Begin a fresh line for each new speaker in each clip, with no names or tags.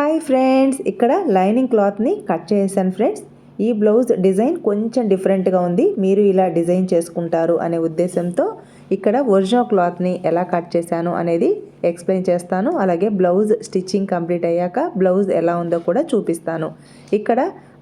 Hi friends ఇక్కడ lining క్లాత్ని cut చేశాను ఫ్రెండ్స్ ఈ బ్లౌజ్ డిజైన్ కొంచెం డిఫరెంట్గా ఉంది. మీరు ఇలా డిజైన్ చేసుకుంటారు అనే ఉద్దేశంతో ఇక్కడ ఒరిజినల్ క్లాత్ని ఎలా కట్ చేశాను అనేది ఎక్స్ప్లెయిన్ చేస్తాను. అలాగే బ్లౌజ్ స్టిచ్చింగ్ కంప్లీట్ అయ్యాక బ్లౌజ్ ఎలా ఉందో కూడా చూపిస్తాను. ఇక్కడ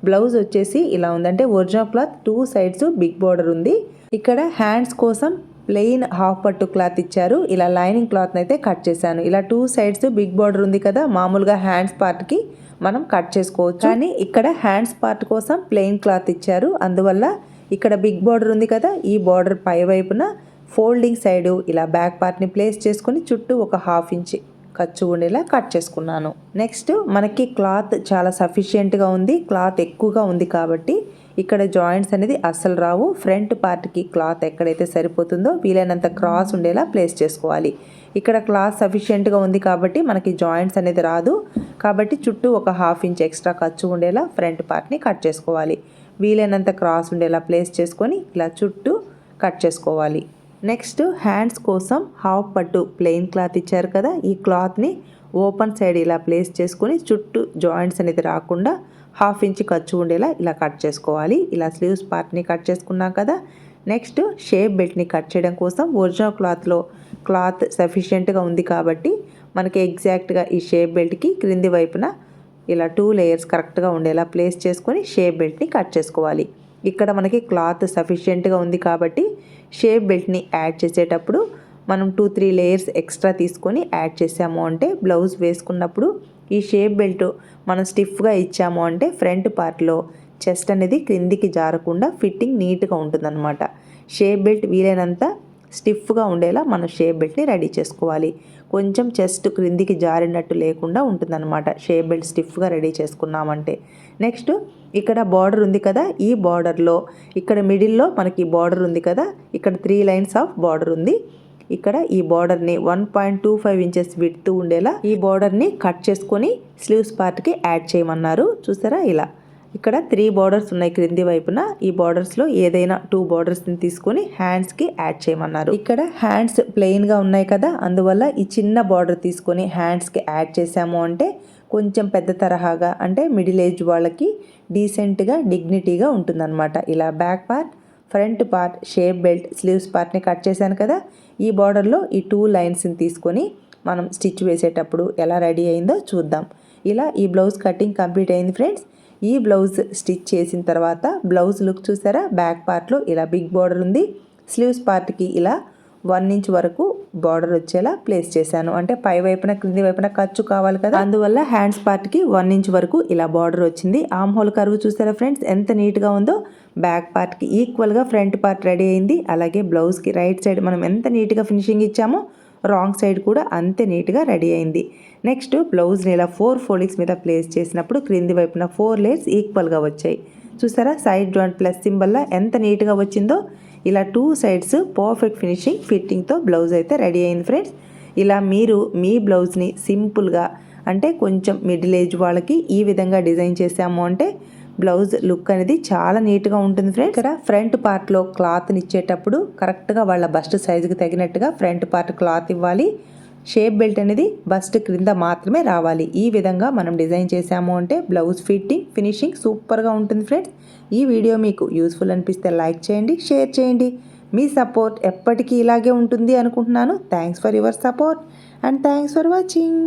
బ్లౌజ్ వచ్చేసి ఇలా ఉందంటే original cloth two sides big border ఉంది. ఇక్కడ హ్యాండ్స్ కోసం ప్లెయిన్ హాఫ్ పట్టు క్లాత్ ఇచ్చారు. ఇలా లైనింగ్ క్లాత్ని అయితే కట్ చేశాను. ఇలా టూ సైడ్స్ బిగ్ బార్డర్ ఉంది కదా మామూలుగా హ్యాండ్స్ పార్ట్కి మనం కట్ చేసుకోవచ్చు. కానీ ఇక్కడ హ్యాండ్స్ పార్ట్ కోసం ప్లెయిన్ క్లాత్ ఇచ్చారు. అందువల్ల ఇక్కడ బిగ్ బార్డర్ ఉంది కదా ఈ బార్డర్ పై వైపున ఫోల్డింగ్ సైడు ఇలా బ్యాక్ పార్ట్ని ప్లేస్ చేసుకుని చుట్టూ ఒక హాఫ్ ఇంచ్ ఖర్చు ఉండేలా కట్ చేసుకున్నాను. నెక్స్ట్ మనకి క్లాత్ చాలా సఫిషియెంట్గా ఉంది. క్లాత్ ఎక్కువగా ఉంది కాబట్టి ఇక్కడ జాయింట్స్ అనేది అస్సలు రావు. ఫ్రంట్ పార్ట్కి క్లాత్ ఎక్కడైతే సరిపోతుందో వీలైనంత క్రాస్ ఉండేలా ప్లేస్ చేసుకోవాలి. ఇక్కడ క్లాత్ సఫిషియెంట్గా ఉంది కాబట్టి మనకి జాయింట్స్ అనేది రాదు. కాబట్టి చుట్టూ ఒక హాఫ్ ఇంచ్ ఎక్స్ట్రా ఖర్చు ఉండేలా ఫ్రంట్ పార్ట్ని కట్ చేసుకోవాలి. వీలైనంత క్రాస్ ఉండేలా ప్లేస్ చేసుకొని ఇలా చుట్టూ కట్ చేసుకోవాలి. నెక్స్ట్ హ్యాండ్స్ కోసం హాఫ్ పట్టు ప్లెయిన్ క్లాత్ ఇచ్చారు కదా ఈ క్లాత్ని ఓపెన్ సైడ్ ఇలా ప్లేస్ చేసుకొని చుట్టూ జాయింట్స్ అనేది రాకుండా హాఫ్ ఇంచ్ ఖర్చు ఉండేలా ఇలా కట్ చేసుకోవాలి. ఇలా స్లీవ్స్ పార్ట్ని కట్ చేసుకున్నాం కదా. నెక్స్ట్ షేప్ బెల్ట్ని కట్ చేయడం కోసం ఒరిజినల్ క్లాత్లో క్లాత్ సఫిషియెంట్గా ఉంది కాబట్టి మనకి ఎగ్జాక్ట్గా ఈ షేప్ బెల్ట్కి క్రింది వైపున ఇలా టూ లేయర్స్ కరెక్ట్గా ఉండేలా ప్లేస్ చేసుకొని షేప్ బెల్ట్ని కట్ చేసుకోవాలి. ఇక్కడ మనకి క్లాత్ సఫిషియెంట్గా ఉంది కాబట్టి షేప్ బెల్ట్ని యాడ్ చేసేటప్పుడు మనం టూ త్రీ లేయర్స్ ఎక్స్ట్రా తీసుకొని యాడ్ చేసాము అంటే బ్లౌజ్ వేసుకున్నప్పుడు ఈ షేప్ బెల్ట్ మనం స్టిఫ్గా ఇచ్చాము అంటే ఫ్రంట్ పార్ట్లో చెస్ట్ అనేది క్రిందికి జారకుండా ఫిట్టింగ్ నీట్గా ఉంటుందన్నమాట. షేప్ బెల్ట్ వీలైనంత స్టిఫ్గా ఉండేలా మనం షేప్ బెల్ట్ని రెడీ చేసుకోవాలి. కొంచెం చెస్ట్ క్రిందికి జారినట్టు లేకుండా ఉంటుందన్నమాట. షేప్ బెల్ట్ స్టిఫ్గా రెడీ చేసుకున్నామంటే. నెక్స్ట్ ఇక్కడ బార్డర్ ఉంది కదా ఈ బార్డర్లో ఇక్కడ మిడిల్లో మనకి బార్డర్ ఉంది కదా ఇక్కడ త్రీ లైన్స్ ఆఫ్ బార్డర్ ఉంది. ఇక్కడ ఈ బార్డర్ని one point two five inches విడుతూ ఉండేలా ఈ బార్డర్ని కట్ చేసుకొని స్లీవ్స్ పార్ట్కి యాడ్ చేయమన్నారు. చూసారా ఇలా? ఇక్కడ త్రీ బార్డర్స్ ఉన్నాయి క్రింది వైపున. ఈ బార్డర్స్లో ఏదైనా టూ బార్డర్స్ని తీసుకొని హ్యాండ్స్కి యాడ్ చేయమన్నారు. ఇక్కడ హ్యాండ్స్ ప్లెయిన్గా ఉన్నాయి కదా? అందువల్ల ఈ చిన్న బార్డర్ తీసుకొని హ్యాండ్స్కి యాడ్ చేసాము అంటే కొంచెం పెద్ద తరహాగా అంటే మిడిల్ ఏజ్ వాళ్ళకి డీసెంట్గా డిగ్నిటీగా ఉంటుందన్నమాట. ఇలా back part front part shape belt sleeves పార్ట్ని కట్ చేశాను కదా. ఈ బార్డర్లో ఈ టూ లైన్స్ని తీసుకొని మనం స్టిచ్ వేసేటప్పుడు ఎలా రెడీ అయిందో చూద్దాం. ఇలా ఈ బ్లౌజ్ కటింగ్ కంప్లీట్ అయింది ఫ్రెండ్స్. ఈ బ్లౌజ్ స్టిచ్ చేసిన తర్వాత బ్లౌజ్ లుక్ చూసారా? బ్యాక్ పార్ట్లో ఇలా బిగ్ బార్డర్ ఉంది. స్లీవ్స్ పార్ట్కి ఇలా వన్ ఇంచ్ వరకు బార్డర్ వచ్చేలా ప్లేస్ చేశాను. అంటే పై వైపున క్రింది వైపున ఖర్చు కావాలి కదా. అందువల్ల హ్యాండ్స్ పార్ట్కి వన్ ఇంచ్ వరకు ఇలా బార్డర్ వచ్చింది. ఆమ్ హోల్ కరువు చూసారా ఫ్రెండ్స్? ఎంత నీట్గా ఉందో. బ్యాక్ పార్ట్కి ఈక్వల్గా ఫ్రంట్ పార్ట్ రెడీ అయింది. అలాగే బ్లౌజ్కి రైట్ సైడ్ మనం ఎంత నీట్గా ఫినిషింగ్ ఇచ్చామో రాంగ్ సైడ్ కూడా అంతే నీట్గా రెడీ అయింది. నెక్స్ట్ బ్లౌజ్ని ఇలా ఫోర్ ఫోల్డింగ్స్ మీద ప్లేస్ చేసినప్పుడు క్రింది వైపున ఫోర్ లేయర్స్ ఈక్వల్గా వచ్చాయి. చూసారా? సైడ్ జాయింట్ ప్లస్ సింబల్లా ఎంత నీట్గా వచ్చిందో. ఇలా టూ సైడ్స్ పర్ఫెక్ట్ ఫినిషింగ్ ఫిట్టింగ్తో బ్లౌజ్ అయితే రెడీ అయింది ఫ్రెండ్స్ ఇలా మీరు మీ బ్లౌజ్ని సింపుల్గా అంటే కొంచెం మిడిల్ ఏజ్ వాళ్ళకి ఈ విధంగా డిజైన్ చేసాము అంటే బ్లౌజ్ లుక్ అనేది చాలా నీట్గా ఉంటుంది ఫ్రెండ్స్ ఇక్కడ ఫ్రంట్ పార్ట్లో క్లాత్ని ఇచ్చేటప్పుడు కరెక్ట్గా వాళ్ళ బస్ట్ సైజుకి తగినట్టుగా ఫ్రంట్ పార్ట్ క్లాత్ ఇవ్వాలి. షేప్ బెల్ట్ అనేది బస్ట్ క్రింద మాత్రమే రావాలి. ఈ విధంగా మనం డిజైన్ చేసాము అంటే బ్లౌజ్ ఫిట్టింగ్ ఫినిషింగ్ సూపర్గా ఉంటుంది ఫ్రెండ్స్. ఈ వీడియో మీకు యూస్ఫుల్ అనిపిస్తే లైక్ చేయండి షేర్ చేయండి. మీ సపోర్ట్ ఎప్పటికీ ఇలాగే ఉంటుంది అనుకుంటున్నాను. Thanks for your support and thanks for watching